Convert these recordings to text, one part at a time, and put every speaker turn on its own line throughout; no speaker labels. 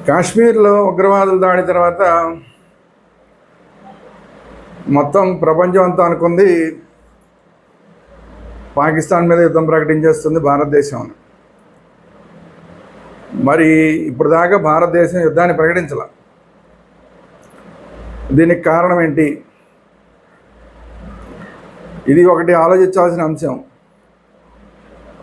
కాశ్మీర్లో ఉగ్రవాదుల దాడి తర్వాత మొత్తం ప్రపంచం అంతా అనుకుంది పాకిస్తాన్ మీద యుద్ధం ప్రకటించేస్తుంది భారతదేశం. అని మరి ఇప్పుడు దాకా భారతదేశం యుద్ధాన్ని ప్రకటించాల. దీనికి కారణం ఏంటి? ఇది ఒకటి ఆలోచించాల్సిన అంశం.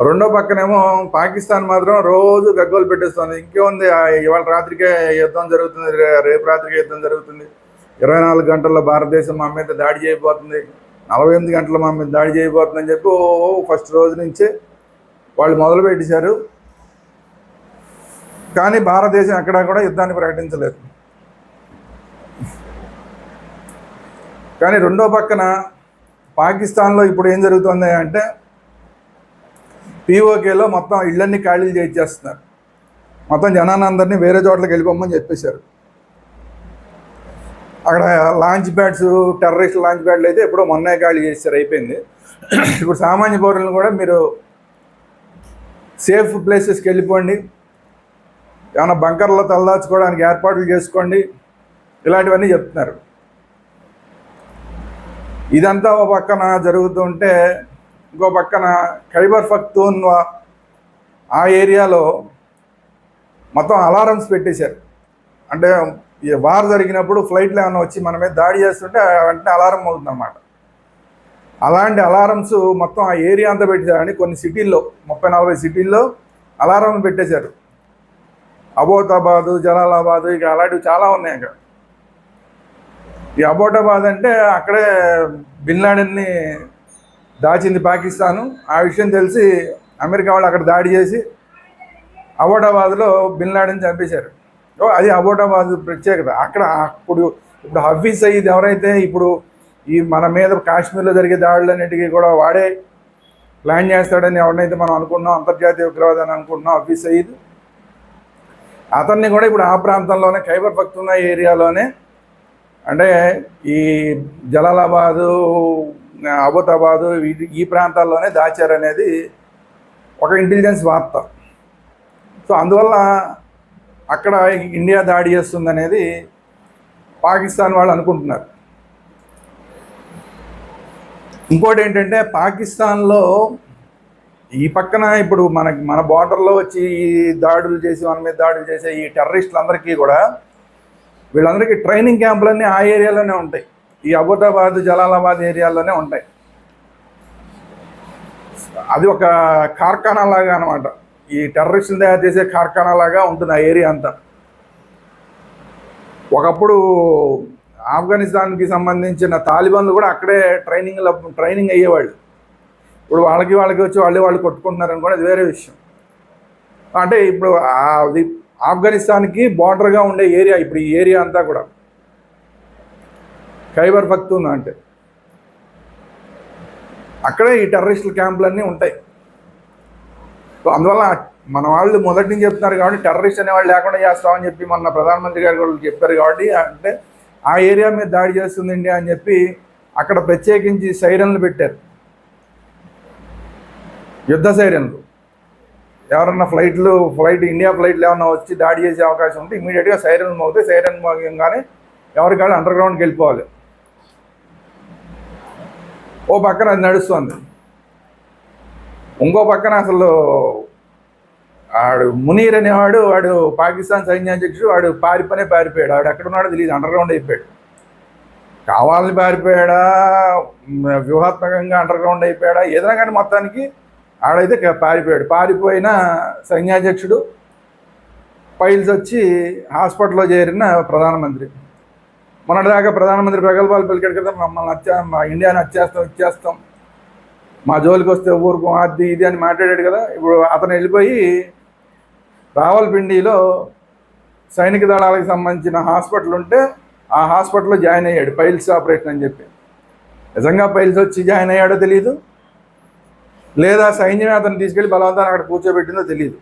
రెండో పక్కనేమో పాకిస్తాన్ మాత్రం రోజు గగ్గోలు పెట్టేస్తుంది. ఇంకేముంది ఇవాళ రాత్రికే యుద్ధం జరుగుతుంది రేపు రాత్రికే యుద్ధం జరుగుతుంది. ఇరవై నాలుగు గంటల్లో భారతదేశం మా మీద దాడి చేయబోతుంది. నలభై ఎనిమిది గంటల మా మీద దాడి చేయబోతుందని చెప్పి ఓ ఫస్ట్ రోజు నుంచే వాళ్ళు మొదలు పెట్టేశారు కానీ భారతదేశం ఎక్కడా కూడా యుద్ధాన్ని ప్రకటించలేదు. కానీ రెండో పక్కన పాకిస్తాన్లో ఇప్పుడు ఏం జరుగుతుంది అంటే పీఓకేలో మొత్తం ఇళ్ళన్నీ ఖాళీలు చేయించేస్తున్నారు. మొత్తం జనాన్ని వేరే చోట్లకి వెళ్ళిపోమని చెప్పేశారు. అక్కడ లాంచ్ ప్యాడ్స్ టెర్రరిస్ట్ లాంచ్ ప్యాడ్లు అయితే ఎప్పుడో మొన్నే ఖాళీ చేశారు అయిపోయింది. ఇప్పుడు సామాన్య పౌరులను కూడా మీరు సేఫ్ ప్లేసెస్కి వెళ్ళిపోండి. ఏమైనా బంకర్లో తలదాచుకోవడానికి ఏర్పాట్లు చేసుకోండి. ఇలాంటివన్నీ చెప్తున్నారు. ఇదంతా ఒక పక్కన జరుగుతుంటే ఇంకో పక్కన ఖైబర్ పఖ్తూన్వా ఆ ఏరియాలో మొత్తం అలారమ్స్ పెట్టేశారు. అంటే ఈ వార్ జరిగినప్పుడు ఫ్లైట్లు ఏమైనా వచ్చి మన మీద దాడి చేస్తుంటే వెంటనే అలారం అవుతుందన్నమాట. అలాంటి అలారమ్స్ మొత్తం ఆ ఏరియా అంతా పెట్టేశారండి కొన్ని సిటీల్లో ముప్పై నలభై సిటీల్లో అలారం పెట్టేశారు. అబోతాబాదు జలాలాబాదు ఇక అలాంటివి చాలా ఉన్నాయి అక్కడ. ఈ అబోటాబాద్ అంటే అక్కడే బిన్లాడెన్ని దాచింది పాకిస్తాను. ఆ విషయం తెలిసి అమెరికా వాళ్ళు అక్కడ దాడి చేసి అబోటాబాద్లో బిన్ లాడెన్ చంపేశారు. ఓ అది అబోటాబాద్ ప్రత్యేకత. అక్కడ అప్పుడు ఇప్పుడు హఫీజ్ సయీద్ ఎవరైతే ఇప్పుడు ఈ మన మీద కాశ్మీర్లో జరిగే దాడులన్నిటికీ కూడా వాడే ప్లాన్ చేస్తాడని ఎవరినైతే మనం అనుకుంటున్నాం అంతర్జాతీయ ఉగ్రవాదం అని అనుకుంటున్నాం హఫీజ్ సయీద్. అతన్ని కూడా ఇప్పుడు ఆ ప్రాంతంలోనే ఖైబర్ పక్తున్న ఏరియాలోనే అంటే ఈ జలాలాబాదు అబోతాబాదు ఈ- ప్రాంతాల్లోనే ప్రాంతాల్లోనే దాచారనేది ఒక ఇంటెలిజెన్స్ వార్త. సో అందువల్ల అక్కడ ఇండియా దాడి చేస్తుందనేది పాకిస్తాన్ వాళ్ళు అనుకుంటున్నారు. ఇంకోటి ఏంటంటే పాకిస్తాన్లో ఈ పక్కన ఇప్పుడు మనకి మన బార్డర్లో వచ్చి ఈ దాడులు చేసి మన మీద దాడులు చేసే ఈ టెర్రరిస్టులందరికీ కూడా వీళ్ళందరికీ ట్రైనింగ్ క్యాంపులన్నీ ఆ ఏరియాలోనే ఉంటాయి. ఈ అబోటాబాద్ జలాలాబాద్ ఏరియాలోనే ఉంటాయి. అది ఒక కార్ఖానా లాగా అనమాట ఈ టెర్రరిస్టులు తయారు చేసే కార్ఖానా లాగా ఉంటుంది ఆ ఏరియా అంతా. ఒకప్పుడు ఆఫ్ఘనిస్తాన్కి సంబంధించిన తాలిబాన్లు కూడా అక్కడే ట్రైనింగ్ ట్రైనింగ్ అయ్యేవాళ్ళు. ఇప్పుడు వాళ్ళకి వాళ్ళకి వచ్చి వాళ్ళు వాళ్ళు కొట్టుకుంటున్నారని కూడా అది వేరే విషయం. అంటే ఇప్పుడు అది ఆఫ్ఘనిస్తాన్కి బార్డర్గా ఉండే ఏరియా ఇప్పుడు ఈ ఏరియా అంతా కూడా. ఖైబర్ పక్తూన్ అంటే? అక్కడే ఈ టెర్రరిస్టుల క్యాంపులన్నీ ఉంటాయి. సో అందువల్ల మన వాళ్ళు మొదటి నుంచి చెప్తున్నారు కాబట్టి టెర్రరిస్ట్ అనే వాళ్ళు లేకుండా చేస్తామని చెప్పి మొన్న ప్రధానమంత్రి గారు కూడా చెప్పారు కాబట్టి అంటే ఆ ఏరియా మీద దాడి చేస్తుంది ఇండియా అని చెప్పి అక్కడ ప్రత్యేకించి సైరన్లు పెట్టారు. యుద్ధ సైరన్లు. ఎవరన్నా ఫ్లైట్లు ఫ్లైట్ ఇండియా ఫ్లైట్లు ఏమన్నా వచ్చి దాడి చేసే అవకాశం ఉంటే ఇమీడియట్గా సైరన్ మోగితే సైరన్ మోగంగానే ఎవరికాళ్ళు అండర్ గ్రౌండ్కి వెళ్ళిపోవాలి. ఓ పక్కన అది నడుస్తుంది. ఇంకో పక్కన అసలు ఆడు మునీర్ అనేవాడు వాడు పాకిస్తాన్ సైన్యాధ్యక్షుడు వాడు పారిపోనే పారిపోయాడు. వాడు ఎక్కడ ఉన్నాడో తెలియదు అండర్గ్రౌండ్ అయిపోయాడు. కావాలని పారిపోయాడా? వ్యూహాత్మకంగా అండర్గ్రౌండ్ అయిపోయాడా? ఏదైనా కానీ మొత్తానికి ఆడైతే పారిపోయాడు. పారిపోయిన సైన్యాధ్యక్షుడు ఫైల్స్ వచ్చి హాస్పిటల్లో చేరిన ప్రధానమంత్రి. మొన్నటిదాకా ప్రధానమంత్రి ప్రగల్భాలు పలికాడు కదా మమ్మల్ని వచ్చా మా ఇండియాని వచ్చేస్తాం ఇచ్చేస్తాం. మా జోలికి వస్తే ఊరుకో అది ఇది అని మాట్లాడాడు కదా ఇప్పుడు అతను వెళ్ళిపోయి రావల్పిండిలో సైనిక దళాలకు సంబంధించిన హాస్పిటల్ ఉంటే ఆ హాస్పిటల్లో జాయిన్ అయ్యాడు పైల్స్ ఆపరేషన్ అని చెప్పి. నిజంగా పైల్స్ వచ్చి జాయిన్ అయ్యాడో తెలియదు లేదా సైన్యం అతను తీసుకెళ్ళి బలవంతాన్ని అక్కడ కూర్చోబెట్టిందో తెలియదు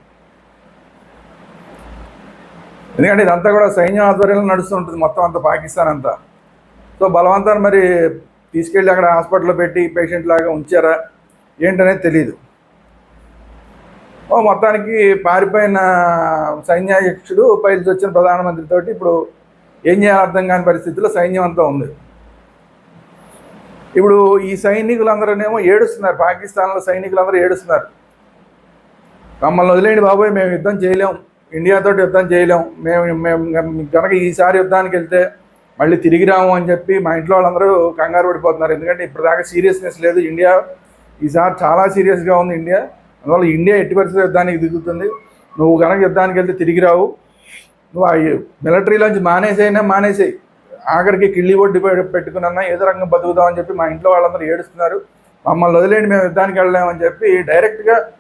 ఎందుకంటే ఇదంతా కూడా సైన్యం ఆధ్వర్యంలో నడుస్తుంటుంది మొత్తం అంతా పాకిస్తాన్ అంతా. సో బలవంతాన్ని మరి తీసుకెళ్ళి అక్కడ హాస్పిటల్లో పెట్టి పేషెంట్ లాగా ఉంచారా ఏంటనేది తెలియదు ఓ మొత్తానికి పారిపోయిన సైన్యాధ్యక్షుడు పైల్చి వచ్చిన ప్రధానమంత్రితో ఇప్పుడు ఏం చేయాలో అర్థం కాని పరిస్థితిలో సైన్యం అంతా ఉంది. ఇప్పుడు ఈ సైనికులందరూనేమో ఏడుస్తున్నారు పాకిస్తాన్లో సైనికులందరూ ఏడుస్తున్నారు. మమ్మల్ని వదిలేండి బాబోయ్ మేము యుద్ధం చేయలేం. ఇండియాతో యుద్ధం చేయలేం. మేము మేము కనుక ఈసారి యుద్ధానికి వెళ్తే మళ్ళీ తిరిగి రాము అని చెప్పి మా ఇంట్లో వాళ్ళందరూ కంగారు పడిపోతున్నారు. ఎందుకంటే ఇప్పటిదాకా సీరియస్నెస్ లేదు. ఇండియా ఈసారి చాలా సీరియస్గా ఉంది ఇండియా. అందువల్ల ఇండియా ఎట్టి పరిస్థితుల్లో యుద్ధానికి దిగుతుంది. నువ్వు కనుక యుద్ధానికి వెళ్తే తిరిగి రావు. నువ్వు ఆ మిలిటరీలోంచి మానేసేయినా మానేసేయి. ఆఖరికి కిళ్ళి ఒడ్డు పెట్టుకున్నా ఏదో రంగం బతుకుదామని చెప్పి మా ఇంట్లో వాళ్ళందరూ ఏడుస్తున్నారు. మమ్మల్ని వదిలేండి మేము యుద్ధానికి వెళ్ళలేమని చెప్పి డైరెక్ట్గా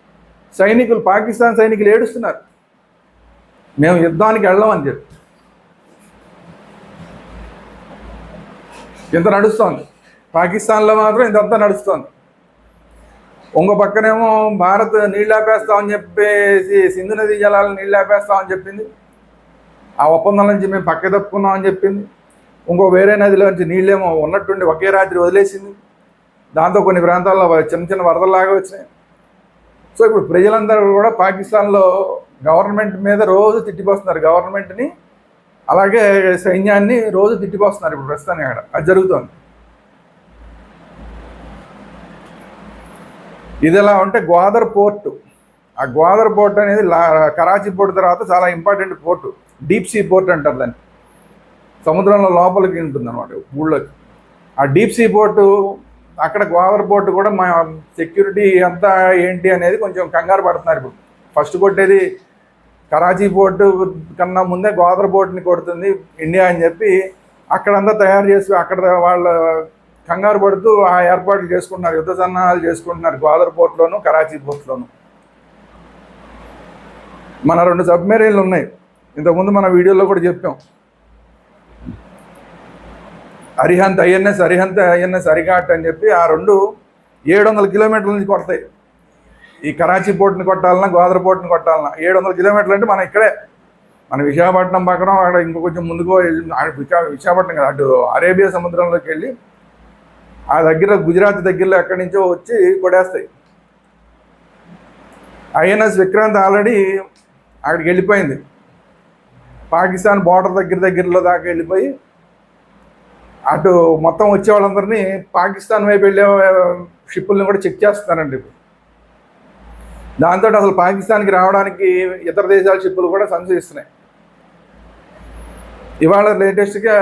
సైనికులు పాకిస్తాన్ సైనికులు ఏడుస్తున్నారు. మేము యుద్ధానికి వెళ్ళామని చెప్పి. ఇంత నడుస్తోంది. పాకిస్తాన్లో మాత్రం ఇంతంతా నడుస్తోంది. ఇంకో పక్కనేమో భారత్ నీళ్ళు ఆపేస్తామని చెప్పేసి సింధు నది జలాలను నీళ్ళాపేస్తామని చెప్పింది. ఆ ఒప్పందం నుంచి మేము పక్క తప్పుకున్నామని చెప్పింది. ఇంకో వేరే నదిలో నుంచి నీళ్ళేమో ఉన్నట్టుండి ఒకే రాత్రి వదిలేసింది. దాంతో కొన్ని ప్రాంతాల్లో చిన్న చిన్న వరదలాగా వచ్చినాయి. సో ఇప్పుడు ప్రజలందరూ కూడా పాకిస్తాన్లో గవర్నమెంట్ మీద రోజు తిట్టిపోస్తున్నారు గవర్నమెంట్ని. అలాగే సైన్యాన్ని రోజు తిట్టిపోస్తున్నారు ఇప్పుడు ప్రస్తుతానికి అక్కడ. అది జరుగుతోంది. ఇది ఎలా ఉంటే గ్వాదర్ పోర్టు. ఆ గ్వాదర్ పోర్ట్ అనేది లా- కరాచీ పోర్ట్ తర్వాత చాలా important port. Deep sea port అంటారు దాన్ని. సముద్రంలో లోపలికి ఉంటుంది అనమాట ఊళ్ళోకి. ఆ డీప్ సీ పోర్టు అక్కడ గ్వాదర్ పోర్టు కూడా మా సెక్యూరిటీ అంతా ఏంటి అనేది కొంచెం కంగారు పడుతున్నారు ఇప్పుడు. ఫస్ట్ కొట్టేది కరాచీ బోర్డు కన్నా ముందే గోదావరి బోర్డుని కొడుతుంది ఇండియా అని చెప్పి అక్కడంతా తయారు చేసి అక్కడ వాళ్ళ కంగారు పడుతూ ఆ ఏర్పాట్లు చేసుకుంటున్నారు యుద్ధ సన్నాహాలు చేసుకుంటున్నారు గోదావరి పోర్ట్లోను కరాచీ పోర్ట్లోను. మన రెండు సబ్మెరీన్లు ఉన్నాయి. ఇంతకుముందు మన వీడియోలో కూడా చెప్పాం. అరిహంత్ ఐఎన్ఎస్ అరిహంత్ ఐఎన్ఎస్ అరిఘాట్ అని చెప్పి ఆ రెండు ఏడు వందల కిలోమీటర్ల నుంచి కొడతాయి. ఈ కరాచీ పోర్టుని కొట్టాలన్నా గోదావరి పోర్టుని కొట్టాలన్నా ఏడు వందల కిలోమీటర్లు అంటే మనం ఇక్కడే. మన విశాఖపట్నం పక్కన అక్కడ ఇంకో కొంచెం ముందుకు వెళ్ళి ఆ విశాఖపట్నం కదా అటు అరేబియా సముద్రంలోకి వెళ్ళి ఆ దగ్గర గుజరాత్ దగ్గరలో ఎక్కడి నుంచో వచ్చి కొడేస్తాయి ఐఎన్ఎస్ విక్రాంత్ ఆల్రెడీ అక్కడికి వెళ్ళిపోయింది. పాకిస్తాన్ బార్డర్ దగ్గర దగ్గరలో దాకా వెళ్ళిపోయి అటు మొత్తం వచ్చే వాళ్ళందరినీ పాకిస్తాన్ వైపు వెళ్ళే షిప్పుల్ని కూడా చెక్ చేస్తున్నారండి ఇప్పుడు. దాంతో అసలు పాకిస్తాన్కి రావడానికి ఇతర దేశాల షిప్పులు కూడా సంశయిస్తున్నాయి ఇవాళ లేటెస్ట్గా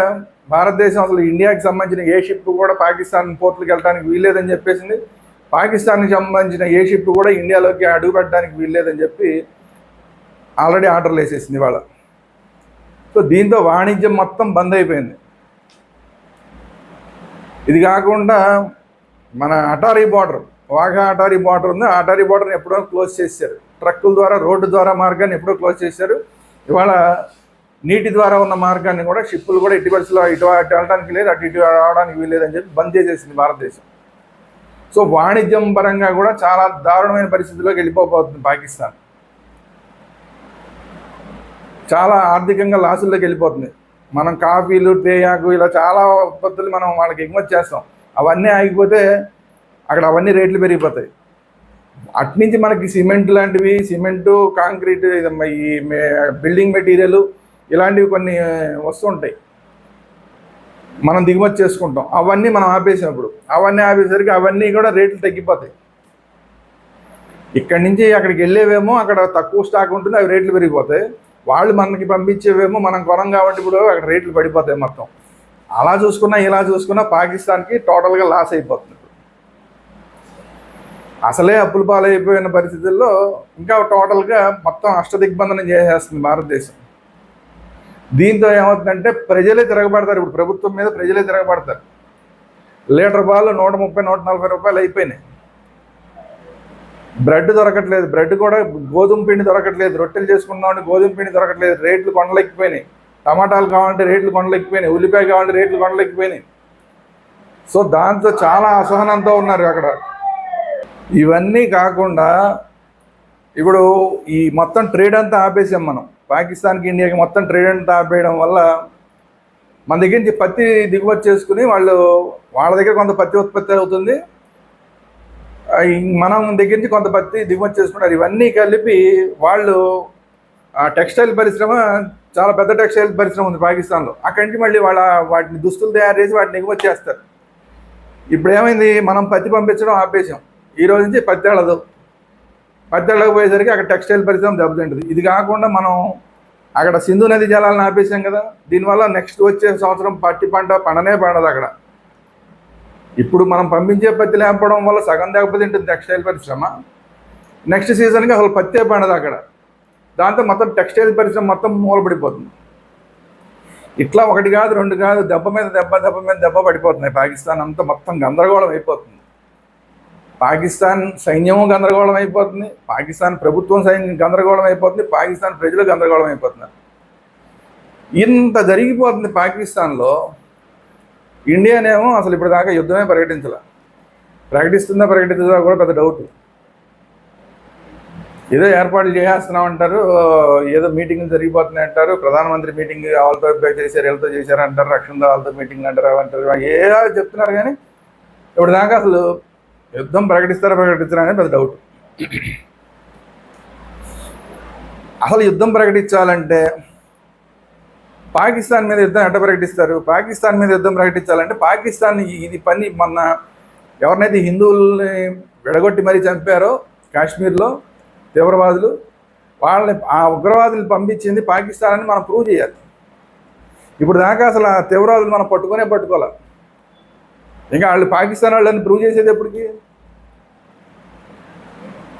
భారతదేశం అసలు ఇండియాకి సంబంధించిన ఏ షిప్ కూడా పాకిస్తాన్ పోర్టులకు వెళ్ళడానికి వీల్లేదని చెప్పేసింది. పాకిస్తాన్కి సంబంధించిన ఏ షిప్ కూడా ఇండియాలోకి అడుగు పెట్టడానికి వీల్లేదని చెప్పి ఆల్రెడీ ఆర్డర్లు వేసేసింది ఇవాళ. సో దీంతో వాణిజ్యం మొత్తం బంద్ అయిపోయింది. ఇది కాకుండా మన అటారీ బార్డర్ వాఘా అటారీ బార్డర్ ఉంది ఆ అటారీ బార్డర్ని ఎప్పుడో క్లోజ్ చేశారు. ట్రక్కుల ద్వారా రోడ్డు ద్వారా మార్గాన్ని ఎప్పుడో క్లోజ్ చేశారు. ఇవాళ నీటి ద్వారా ఉన్న మార్గాన్ని కూడా షిప్పులు కూడా ఇటు వరుసలో ఇటు అటు వెళ్ళడానికి లేదు అటు ఇటు రావడానికి వీల్లేదని చెప్పి బంద్ చేసేసింది భారతదేశం. సో వాణిజ్యం పరంగా కూడా చాలా దారుణమైన పరిస్థితిలోకి వెళ్ళిపోబోతుంది పాకిస్తాన్. చాలా ఆర్థికంగా లాసుల్లోకి వెళ్ళిపోతుంది. మనం కాఫీలు తేయాకు ఇలా చాలా ఉత్పత్తులు మనం వాళ్ళకి ఎగుమతి చేస్తాం. అవన్నీ ఆగిపోతే అక్కడ అవన్నీ రేట్లు పెరిగిపోతాయి. అట్నుంచి మనకి సిమెంట్ లాంటివి సిమెంటు కాంక్రీట్ ఈ బిల్డింగ్ మెటీరియల్ ఇలాంటివి కొన్ని వస్తుంటాయి. మనం దిగుమతి చేసుకుంటాం. అవన్నీ మనం ఆపేసినప్పుడు అవన్నీ ఆపేసరికి అవన్నీ కూడా రేట్లు తగ్గిపోతాయి. ఇక్కడి నుంచి అక్కడికి వెళ్ళేవేమో అక్కడ తక్కువ స్టాక్ ఉంటుంది అవి రేట్లు పెరిగిపోతాయి. వాళ్ళు మనకి పంపించేవేమో మనం కొనం కాబట్టి ఇప్పుడు అక్కడ రేట్లు పడిపోతాయి మొత్తం. అలా చూసుకున్నా ఇలా చూసుకున్నా పాకిస్తాన్కి టోటల్గా లాస్ అయిపోతుంది. అసలే అప్పుల పాలైపోయిన పరిస్థితుల్లో ఇంకా టోటల్గా మొత్తం అష్టదిగ్బంధనం చేసేస్తుంది భారతదేశం. దీంతో ఏమవుతుందంటే ప్రజలే తిరగబడతారు. ఇప్పుడు ప్రభుత్వం మీద ప్రజలే తిరగబడతారు. లీటర్ పాలు నూట ముప్పై నూట నలభై రూపాయలు అయిపోయినాయి. బ్రెడ్ దొరకట్లేదు. బ్రెడ్ కూడా గోధుమ పిండి దొరకట్లేదు. రొట్టెలు చేసుకున్నామని గోధుమ పిండి దొరకట్లేదు. రేట్లు కొండలెక్కిపోయినాయి. టమాటాలు కావాలంటే రేట్లు కొండలెక్కిపోయినాయి. ఉల్లిపాయ కావాలంటే రేట్లు కొండలెక్కిపోయినాయి. సో దాంతో చాలా అసహనంతో ఉన్నారు అక్కడ. ఇవన్నీ కాకుండా ఇప్పుడు ఈ మొత్తం ట్రేడ్ అంతా ఆపేసాం మనం. పాకిస్తాన్కి ఇండియాకి మొత్తం ట్రేడ్ అంతా ఆపేయడం వల్ల మన దగ్గర నుంచి పత్తి దిగుమతి చేసుకుని వాళ్ళు వాళ్ళ దగ్గర కొంత పత్తి ఉత్పత్తి అవుతుంది. మనం దగ్గర నుంచి కొంత పత్తి దిగుమతి చేసుకుంటారు. ఇవన్నీ కలిపి వాళ్ళు ఆ టెక్స్టైల్ పరిశ్రమ చాలా పెద్ద టెక్స్టైల్ పరిశ్రమ ఉంది పాకిస్తాన్లో. అక్కడి నుంచి మళ్ళీ వాళ్ళ వాటిని దుస్తులు తయారు చేసి వాటిని ఎగుమతి చేస్తారు. ఇప్పుడు ఏమైంది? మనం పత్తి పంపించడం ఆపేసాం. ఈ రోజు నుంచి పత్తి వెళ్ళదు పత్తి వెళ్ళకపోయేసరికి అక్కడ టెక్స్టైల్ పరిశ్రమ దెబ్బతింటుంది. ఇది కాకుండా మనం అక్కడ సింధు నది జలాలను ఆపేసాం కదా దీనివల్ల నెక్స్ట్ వచ్చే సంవత్సరం పత్తి పంట పండనే పండదు అక్కడ. ఇప్పుడు మనం పంపించే పత్తి లేకపోవడం వల్ల సగం దెబ్బతింటుంది టెక్స్టైల్ పరిశ్రమ. నెక్స్ట్ సీజన్కి అసలు పత్తే పండదు అక్కడ. దాంతో మొత్తం టెక్స్టైల్ పరిశ్రమ మొత్తం మూలపడిపోతుంది. ఇట్లా ఒకటి కాదు రెండు కాదు దెబ్బ మీద దెబ్బ దెబ్బ మీద దెబ్బ పడిపోతున్నాయి. పాకిస్తాన్ అంతా మొత్తం గందరగోళం అయిపోతుంది. పాకిస్తాన్ సైన్యము గందరగోళం అయిపోతుంది. పాకిస్తాన్ ప్రభుత్వం సైన్యం గందరగోళం అయిపోతుంది. పాకిస్తాన్ ప్రజలు గందరగోళం అయిపోతున్నారు. ఇంత జరిగిపోతుంది పాకిస్తాన్లో. ఇండియానేమో అసలు ఇప్పుడు దాకా యుద్ధమే ప్రకటించాల. ప్రకటిస్తుందా ప్రకటిస్తుందా కూడా పెద్ద డౌట్ ఏదో ఏర్పాట్లు చేసేస్తున్నాం అంటారు ఏదో మీటింగ్లు జరిగిపోతున్నాయి అంటారు. ప్రధానమంత్రి మీటింగ్ వాళ్ళతో చేశారు వీళ్ళతో చేశారు అంటారు. రక్షణ వాళ్ళతో మీటింగ్లు అంటారు అంటారు ఏదో చెప్తున్నారు కానీ ఇప్పుడు దాకా అసలు యుద్ధం ప్రకటిస్తారా ప్రకటించరా అనేది పెద్ద డౌట్ అసలు యుద్ధం ప్రకటించాలంటే పాకిస్తాన్ మీద యుద్ధం ఎట్ట ప్రకటిస్తారు? పాకిస్తాన్ మీద యుద్ధం ప్రకటించాలంటే పాకిస్తాన్ ఈ- ఇది పని మొన్న ఎవరినైతే హిందువుల్ని విడగొట్టి మరీ చంపారో కాశ్మీర్లో తీవ్రవాదులు వాళ్ళని ఆ ఉగ్రవాదులు పంపించింది పాకిస్తాన్ అని మనం ప్రూవ్ చేయాలి. ఇప్పుడు దాకా అసలు ఆ తీవ్రవాదులు మనం పట్టుకునే పట్టుకోవాలి ఇంకా వాళ్ళు పాకిస్తాన్ వాళ్ళని ప్రూవ్ చేసేది ఎప్పటికీ?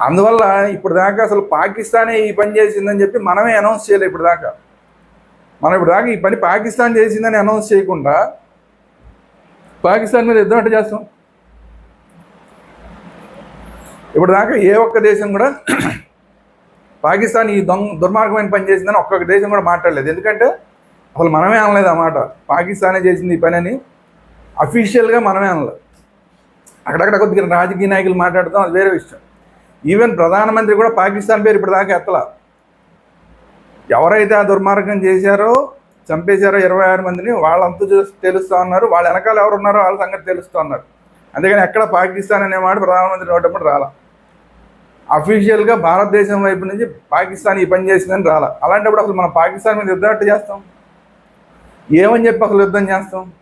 అందువల్ల ఇప్పుడు దాకా అసలు పాకిస్తానే ఈ పని చేసిందని చెప్పి మనమే అనౌన్స్ చేయలేదు ఇప్పుడు దాకా మనం ఇప్పుడు దాకా ఈ పని పాకిస్తాన్ చేసిందని అనౌన్స్ చేయకుండా పాకిస్తాన్ మీద యుద్ధం అంటే చేస్తాం? ఇప్పుడు దాకా ఏ ఒక్క దేశం కూడా పాకిస్తాన్ ఈ దొంగ దుర్మార్గమైన పని చేసిందని ఒక్కొక్క దేశం కూడా మాట్లాడలేదు. ఎందుకంటే అసలు మనమే అనలేదు అన్నమాట పాకిస్తానే చేసింది ఈ పని అని అఫీషియల్గా మనమే అనలేదు అక్కడక్కడ కొద్దిగా రాజకీయ నాయకులు మాట్లాడతాం అది వేరే విషయం. ఈవెన్ ప్రధానమంత్రి కూడా పాకిస్తాన్ పేరు ఇప్పటిదాకా దాకా ఎవరైతే ఆ దుర్మార్గం చేశారో చంపేశారో ఇరవై ఆరు మందిని వాళ్ళంతా చూసి తెలుస్తూ ఉన్నారు. వాళ్ళ వెనకాల ఎవరు ఉన్నారో వాళ్ళ సంగతి తెలుస్తూ ఉన్నారు. అందుకని ఎక్కడ పాకిస్తాన్ అనే మాట ప్రధానమంత్రి నోటప్పుడు రాలా. అఫీషియల్గా భారతదేశం వైపు నుంచి పాకిస్తాన్ ఈ పని చేసిందని రాలా. అలాంటప్పుడు అసలు మనం పాకిస్తాన్ మీద యుద్ధం చేస్తాం? ఏమని చెప్పి అసలు యుద్ధం చేస్తాం?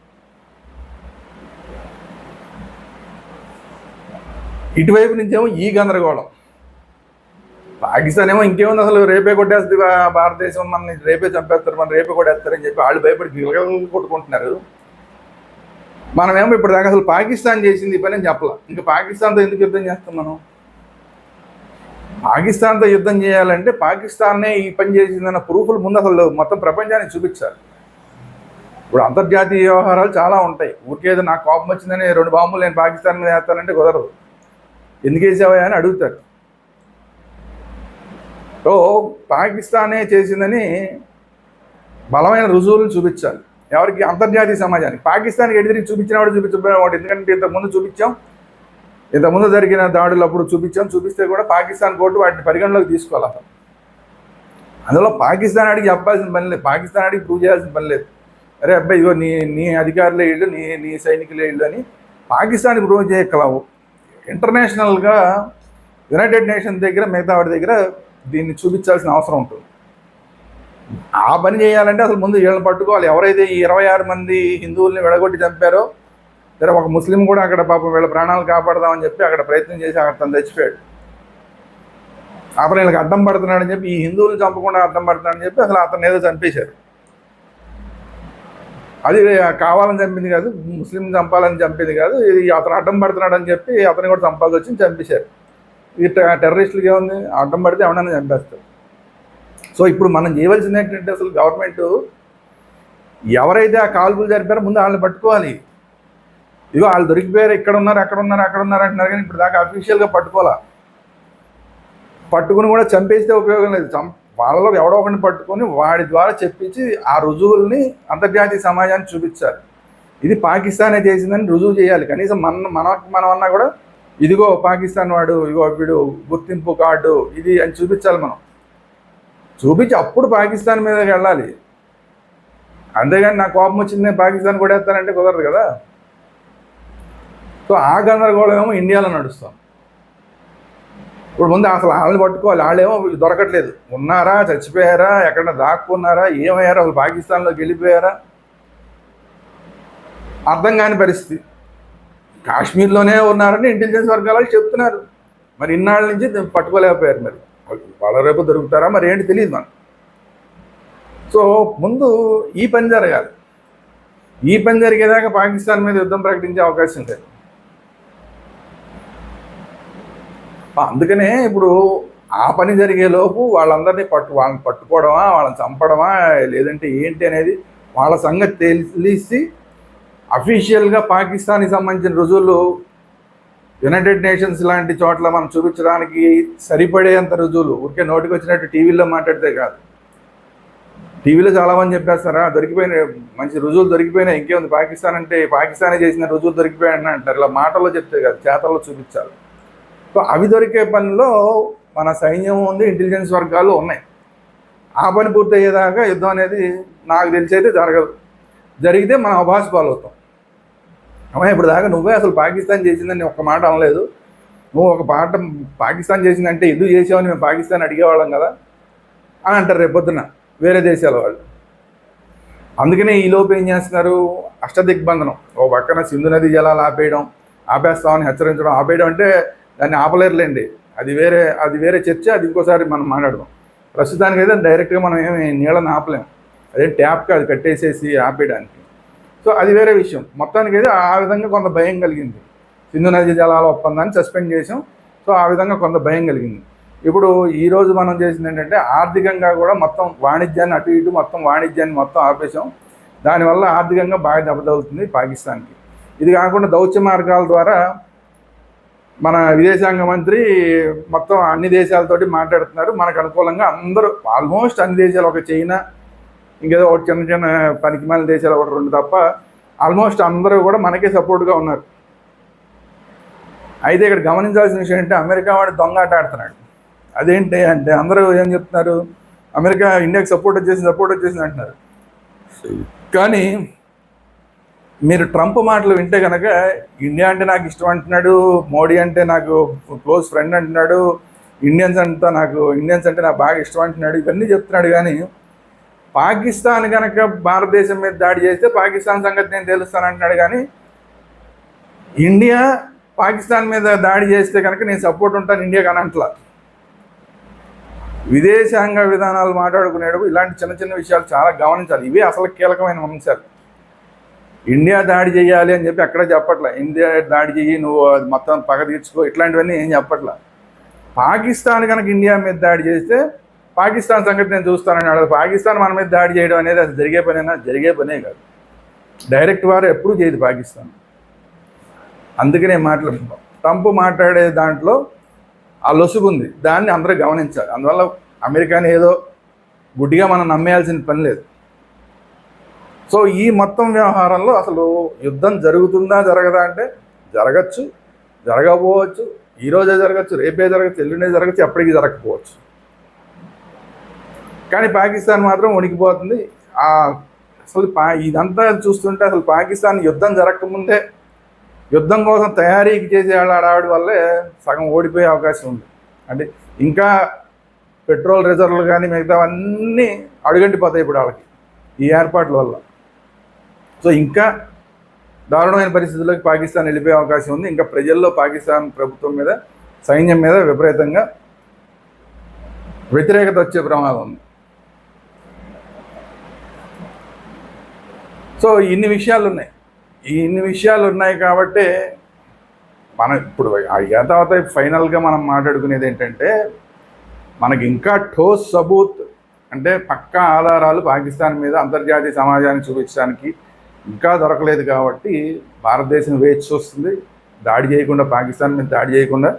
ఇటువైపు నుంచేమో ఈ గందరగోళం. పాకిస్తాన్ ఏమో ఇంకేముంది అసలు రేపే కొట్టేస్తుంది భారతదేశం మనల్ని రేపే చంపేస్తారు మన రేపే కొట్టేస్తారని చెప్పి వాళ్ళు భయపడి గిలగలు కొట్టుకుంటున్నారు. మనమేమో ఇప్పుడు దాకా అసలు పాకిస్తాన్ చేసింది పని అని చెప్పాల. ఇంకా పాకిస్తాన్తో ఎందుకు యుద్ధం చేస్తాం మనం? పాకిస్తాన్తో యుద్ధం చేయాలంటే పాకిస్తాన్నే ఈ పని చేసిందన్న ప్రూఫ్లు ముందు అసలు మొత్తం ప్రపంచానికి చూపించాలి. ఇప్పుడు అంతర్జాతీయ వ్యవహారాలు చాలా ఉంటాయి. ఊరికేదో నాకు కోపం వచ్చిందని రెండు బాంబులు నేను పాకిస్తాన్ మీద వేస్తానంటే కుదరదు. ఎందుకు వేసావా అని అడుగుతారు సో పాకిస్తానే చేసిందని బలమైన రుజువులను చూపించాలి. ఎవరికి? అంతర్జాతీయ సమాజానికి. పాకిస్తాన్కి ఎడిదిరికి చూపించిన వాడు చూపించబోయేవాడు ఎందుకంటే ఇంతకుముందు చూపించాం. ఇంతకుముందు జరిగిన దాడులు అప్పుడు చూపించాం. చూపిస్తే కూడా పాకిస్తాన్ కోర్టు వాటిని పరిగణలోకి తీసుకోవాలి అసలు. అందులో పాకిస్తాన్ అడిగి చెప్పాల్సిన పని లేదు. పాకిస్తాన్ అడిగి ప్రూవ్ చేయాల్సిన పని లేదు. అరే అబ్బాయి ఇగో నీ నీ అధికారులే ఇళ్ళు నీ నీ సైనికులే ఇళ్ళు అని పాకిస్తాన్కి ప్రూవ్ చేయగలవు ఇంటర్నేషనల్గా యునైటెడ్ నేషన్ దగ్గర మిగతా వాడి దగ్గర దీన్ని చూపించాల్సిన అవసరం ఉంటుంది. ఆ పని చేయాలంటే అసలు ముందు వీళ్ళని పట్టుకోవాలి. ఎవరైతే ఈ ఇరవై ఆరు మంది హిందువుల్ని విడగొట్టి చంపారో సరే ఒక ముస్లిం కూడా అక్కడ పాపం వీళ్ళ ప్రాణాలు కాపాడదామని చెప్పి అక్కడ ప్రయత్నం చేసి అక్కడ తను చచ్చిపోయాడు. అతను వీళ్ళకి అడ్డం పడుతున్నాడని చెప్పి ఈ హిందువులు చంపకుండా అడ్డం పడుతున్నాడని చెప్పి అసలు అతను ఏదో చంపేశారు. అది కావాలని చంపింది కాదు ముస్లిం చంపాలని చంపింది కాదు ఇది అతను అడ్డం పడుతున్నాడని చెప్పి అతను కూడా చంపాల్సి వచ్చి చంపేశారు. ఇది టెర్రరిస్టులకి ఏముంది అడ్డం పడితే ఎవరైనా చంపేస్తారు. సో ఇప్పుడు మనం చేయవలసింది ఏంటంటే అసలు గవర్నమెంట్ ఎవరైతే ఆ కాల్పులు జరిపారో ముందు వాళ్ళని పట్టుకోవాలి. ఇదిగో వాళ్ళు దొరికిపోయారు ఇక్కడ ఉన్నారు అక్కడ ఉన్నారు అక్కడ ఉన్నారు అంటున్నారు కానీ ఇప్పుడు దాకా అఫీషియల్గా పట్టుకోవాలా? పట్టుకుని కూడా చంపేస్తే ఉపయోగం లేదు. చంప వాళ్ళలో ఎవడో ఒకరిని పట్టుకొని వాడి ద్వారా చెప్పించి ఆ రుజువుల్ని అంతర్జాతీయ సమాజాన్ని చూపించాలి. ఇది పాకిస్తానే చేసిందని రుజువు చేయాలి. కనీసం మన మన మనం అన్నా కూడా ఇదిగో పాకిస్తాన్ వాడు ఇదిగో వీడు గుర్తింపు కార్డు ఇది అని చూపించాలి మనం. చూపించి అప్పుడు పాకిస్తాన్ మీదకి వెళ్ళాలి. అంతేగాని నా కోపం వచ్చింది నేను పాకిస్తాన్ కూడా వేస్తానంటే కుదరదు కదా. సో ఆ గందరగోళం ఏమో ఇండియాలో నడుస్తాం. ఇప్పుడు ముందు అసలు వాళ్ళని పట్టుకోవాలి. వాళ్ళేమో దొరకట్లేదు. ఉన్నారా? చచ్చిపోయారా? ఎక్కడ దాక్కున్నారా? ఏమయ్యారా? అసలు పాకిస్తాన్లోకి వెళ్ళిపోయారా? అర్థం కాని పరిస్థితి. కాశ్మీర్లోనే ఉన్నారని ఇంటెలిజెన్స్ వర్గాలు చెప్తున్నారు. మరి ఇన్నాళ్ళ నుంచి పట్టుకోలేకపోయారు మరి. వాళ్ళ రేపు దొరుకుతారా? మరి ఏంటి తెలియదు మనం సో ముందు ఈ పని జరగాలి. ఈ పని జరిగేదాకా పాకిస్తాన్ మీద యుద్ధం ప్రకటించే అవకాశం లేదు. అందుకనే ఇప్పుడు ఆ పని జరిగేలోపు వాళ్ళందరినీ పట్టు వాళ్ళని పట్టుకోవడమా వాళ్ళని చంపడమా లేదంటే ఏంటి అనేది వాళ్ళ సంగతి తెలిసి అఫీషియల్గా పాకిస్తాన్కి సంబంధించిన రుజువులు యునైటెడ్ నేషన్స్ లాంటి చోట్ల మనం చూపించడానికి సరిపడేంత రుజువులు. ఊరికే నోటికి వచ్చినట్టు టీవీలో మాట్లాడితే కాదు. టీవీలో చాలామంది చెప్పేస్తారా దొరికిపోయిన మంచి రుజువులు దొరికిపోయినాయి ఇంకేముంది పాకిస్తాన్ అంటే పాకిస్తానే చేసిన రుజువులు దొరికిపోయాయని అంటారు. ఇలా మాటల్లో చెప్తే కాదు చేతల్లో చూపించాలి. సో అవి దొరికే పనిలో మన సైన్యం ఉంది ఇంటెలిజెన్స్ వర్గాలు ఉన్నాయి. ఆ పని పూర్తయ్యేదాకా యుద్ధం అనేది నాకు తెలిసి అయితే జరగదు. జరిగితే మనం అభాస్ పాలవుతాం. అమ్మాయి ఇప్పుడు దాకా నువ్వే అసలు పాకిస్తాన్ చేసిందని ఒక్క మాట అనలేదు. నువ్వు ఒక పాట పాకిస్తాన్ చేసిందంటే ఎందుకు చేసావని మేము పాకిస్తాన్ అడిగేవాళ్ళం కదా అని అంటారు రేపొద్దున వేరే దేశాల వాళ్ళు. అందుకనే ఈలోపు ఏం చేస్తున్నారు? అష్టదిగ్బంధనం. ఓ పక్కన సింధు నది జలాలు ఆపేయడం ఆపేస్తామని హెచ్చరించడం. ఆపేయడం అంటే దాన్ని ఆపలేరులేండి. అది వేరే అది వేరే చర్చ అది ఇంకోసారి మనం మాట్లాడదాం. ప్రస్తుతానికి అయితే డైరెక్ట్గా మనం ఏమి నీళ్ళని ఆపలేం. అదే ట్యాప్కి అది కట్టేసేసి ఆపేయడానికి. సో అది వేరే విషయం. మొత్తానికి అయితే ఆ విధంగా కొంత భయం కలిగింది. సింధు నది జలాల ఒప్పందాన్ని సస్పెండ్ చేసాం. సో ఆ విధంగా కొంత భయం కలిగింది. ఇప్పుడు ఈరోజు మనం చేసింది ఏంటంటే ఆర్థికంగా కూడా మొత్తం వాణిజ్యాన్ని అటు ఇటు మొత్తం వాణిజ్యాన్ని మొత్తం ఆపేసాం. దానివల్ల ఆర్థికంగా బాగా దెబ్బతగులుతుంది పాకిస్తాన్కి. ఇది కాకుండా దౌత్య మార్గాల ద్వారా మన విదేశాంగ మంత్రి మొత్తం అన్ని దేశాలతోటి మాట్లాడుతున్నారు. మనకు అనుకూలంగా అందరూ ఆల్మోస్ట్ అన్ని దేశాలు ఒక చైనా ఇంకేదో ఒక చిన్న చిన్న పనికి మాలిన దేశాలు ఒకటి రెండు తప్ప ఆల్మోస్ట్ అందరూ కూడా మనకే సపోర్ట్గా ఉన్నారు. అయితే ఇక్కడ గమనించాల్సిన విషయం ఏంటంటే అమెరికా వాడు దొంగ ఆట ఆడుతున్నాడు. అదేంటి అంటే అందరూ ఏం చెప్తున్నారు? అమెరికా ఇండియాకి సపోర్ట్ వచ్చేసింది సపోర్ట్ వచ్చేసింది అంటున్నారు. కానీ మీరు ట్రంప్ మాటలు వింటే కనుక ఇండియా అంటే నాకు ఇష్టం అంటున్నాడు మోడీ అంటే నాకు క్లోజ్ ఫ్రెండ్ అంటున్నాడు ఇండియన్స్ అంతా నాకు ఇండియన్స్ అంటే నాకు బాగా ఇష్టం అంటున్నాడు ఇవన్నీ చెప్తున్నాడు. కానీ పాకిస్తాన్ కనుక భారతదేశం మీద దాడి చేస్తే పాకిస్తాన్ సంగతి నేను తెలుస్తాను అంటున్నాడు. కానీ ఇండియా పాకిస్తాన్ మీద దాడి చేస్తే కనుక నేను సపోర్ట్ ఉంటాను ఇండియా కానీ అంటలా. విదేశాంగ విధానాలు మాట్లాడుకునేటప్పుడు ఇలాంటి చిన్న చిన్న విషయాలు చాలా గమనించాలి. ఇవే అసలు కీలకమైన అంశాలు. ఇండియా దాడి చేయాలి అని చెప్పి అక్కడ చెప్పట్లే. ఇండియా దాడి చెయ్యి నువ్వు అది మొత్తం పగ తీర్చుకో ఇట్లాంటివన్నీ ఏం చెప్పట్లే. పాకిస్తాన్ కనుక ఇండియా మీద దాడి చేస్తే పాకిస్తాన్ సంగతి నేను చూస్తానని అడగదు. పాకిస్తాన్ మన మీద దాడి చేయడం అనేది అది జరిగే పనేనా? జరిగే పనే కాదు. డైరెక్ట్ వారు ఎప్పుడూ చేయదు పాకిస్తాన్. అందుకనే మాట్లాడుతున్నాం ట్రంప్ మాట్లాడే దాంట్లో ఆ లొసుగుంది దాన్ని అందరూ గమనించాలి. అందువల్ల అమెరికాని ఏదో గుడ్డిగా మనం నమ్మేయాల్సిన పని లేదు. సో ఈ మొత్తం వ్యవహారంలో అసలు యుద్ధం జరుగుతుందా జరగదా అంటే జరగచ్చు జరగకపోవచ్చు. ఈరోజే జరగచ్చు రేపే జరగచ్చు ఎల్లుండే జరగచ్చు ఎప్పటికీ జరగకపోవచ్చు. కానీ పాకిస్తాన్ మాత్రం వణికిపోతుంది అసలు పా ఇదంతా చూస్తుంటే అసలు పాకిస్తాన్ యుద్ధం జరగకముందే యుద్ధం కోసం తయారీకి చేసే వాళ్ళ వల్లే సగం ఓడిపోయే అవకాశం ఉంది. అంటే ఇంకా పెట్రోల్ రిజర్వ్లు కానీ మిగతావన్నీ అడుగంటిపోతాయి ఇప్పుడు వాళ్ళకి ఈ ఏర్పాట్ల వల్ల. సో ఇంకా దారుణమైన పరిస్థితుల్లోకి పాకిస్తాన్ వెళ్ళిపోయే అవకాశం ఉంది. ఇంకా ప్రజల్లో పాకిస్తాన్ ప్రభుత్వం మీద సైన్యం మీద విపరీతంగా వ్యతిరేకత వచ్చే ప్రమాదం ఉంది. సో ఇన్ని విషయాలు ఉన్నాయి. ఈ ఇన్ని విషయాలు ఉన్నాయి కాబట్టి మనం ఇప్పుడు ఆ తర్వాత ఫైనల్గా మనం మాట్లాడుకునేది ఏంటంటే మనకి ఇంకా ఠోస్ సబూత్ అంటే పక్కా ఆధారాలు పాకిస్తాన్ మీద అంతర్జాతీయ సమాజాన్ని చూపించడానికి ఇంకా దొరకలేదు కాబట్టి భారతదేశం వేచి చూస్తుంది. దాడి చేయకుండా పాకిస్తాన్ మీద దాడి చేయకుండా.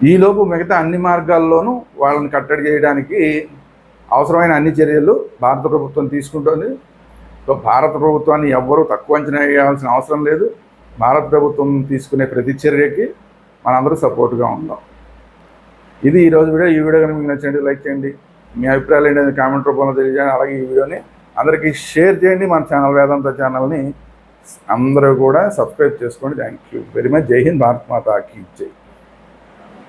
ఈలోపు మిగతా అన్ని మార్గాల్లోనూ వాళ్ళని కట్టడి చేయడానికి అవసరమైన అన్ని చర్యలు భారత ప్రభుత్వం తీసుకుంటుంది. సో భారత ప్రభుత్వాన్ని ఎవ్వరూ తక్కువ అంచనా వేయాల్సిన అవసరం లేదు. భారత ప్రభుత్వం తీసుకునే ప్రతి చర్యకి మనందరూ సపోర్ట్గా ఉందాం. ఇది ఈరోజు వీడియో. ఈ వీడియో కనుక మీకు నచ్చండి లైక్ చేయండి. మీ అభిప్రాయాలు ఏంటంటే కామెంట్ రూపంలో తెలియజేయండి. అలాగే ఈ వీడియోని అందరికీ షేర్ చేయండి మన ఛానల్ వేదాంత ఛానల్ని. అందరూ కూడా సబ్స్క్రైబ్ చేసుకోండి. థ్యాంక్ యూ వెరీ మచ్ జై హింద్. భారత్ మాతాకి జై.